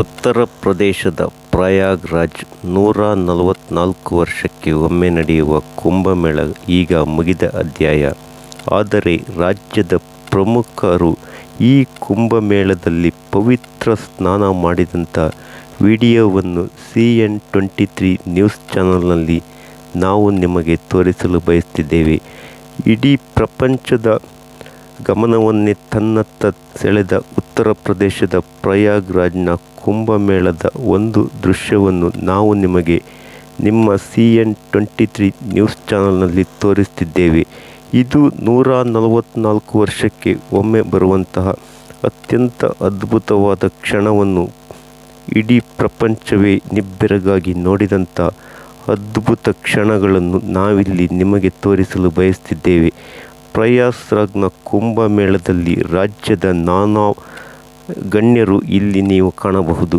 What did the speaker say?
ಉತ್ತರ ಪ್ರದೇಶದ ಪ್ರಯಾಗ್ರಾಜ್ ನೂರ ನಲವತ್ನಾಲ್ಕು ವರ್ಷಕ್ಕೆ ಒಮ್ಮೆ ನಡೆಯುವ ಕುಂಭಮೇಳ ಈಗ ಮುಗಿದ ಅಧ್ಯಾಯ. ಆದರೆ ರಾಜ್ಯದ ಪ್ರಮುಖರು ಈ ಕುಂಭಮೇಳದಲ್ಲಿ ಪವಿತ್ರ ಸ್ನಾನ ಮಾಡಿದಂಥ ವಿಡಿಯೋವನ್ನು C N twenty three news ಚಾನಲ್ನಲ್ಲಿ ನಾವು ನಿಮಗೆ ತೋರಿಸಲು ಬಯಸ್ತಿದ್ದೇವೆ. ಇಡೀ ಪ್ರಪಂಚದ ಗಮನವನ್ನೇ ತನ್ನತ್ತ ಸೆಳೆದ ಉತ್ತರ ಪ್ರದೇಶದ ಪ್ರಯಾಗ್ರಾಜ್ನ ಕುಂಭಮೇಳದ ಒಂದು ದೃಶ್ಯವನ್ನು ನಾವು ನಿಮಗೆ ನಿಮ್ಮ C N twenty three news ಚಾನಲ್ನಲ್ಲಿ ತೋರಿಸ್ತಿದ್ದೇವೆ. ಇದು ನೂರ ನಲವತ್ನಾಲ್ಕು ವರ್ಷಕ್ಕೆ ಒಮ್ಮೆ ಬರುವಂತಹ ಅತ್ಯಂತ ಅದ್ಭುತವಾದ ಕ್ಷಣವನ್ನು ಇಡೀ ಪ್ರಪಂಚವೇ ನಿಬ್ಬೆರಗಾಗಿ ನೋಡಿದಂಥ ಅದ್ಭುತ ಕ್ಷಣಗಳನ್ನು ನಾವಿಲ್ಲಿ ನಿಮಗೆ ತೋರಿಸಲು ಬಯಸ್ತಿದ್ದೇವೆ. ಪ್ರಯಾಸ್ರಾಗ್ನ ಕುಂಭಮೇಳದಲ್ಲಿ ರಾಜ್ಯದ ನಾನಾ ಗಣ್ಯರು ಇಲ್ಲಿ ನೀವು ಕಾಣಬಹುದು.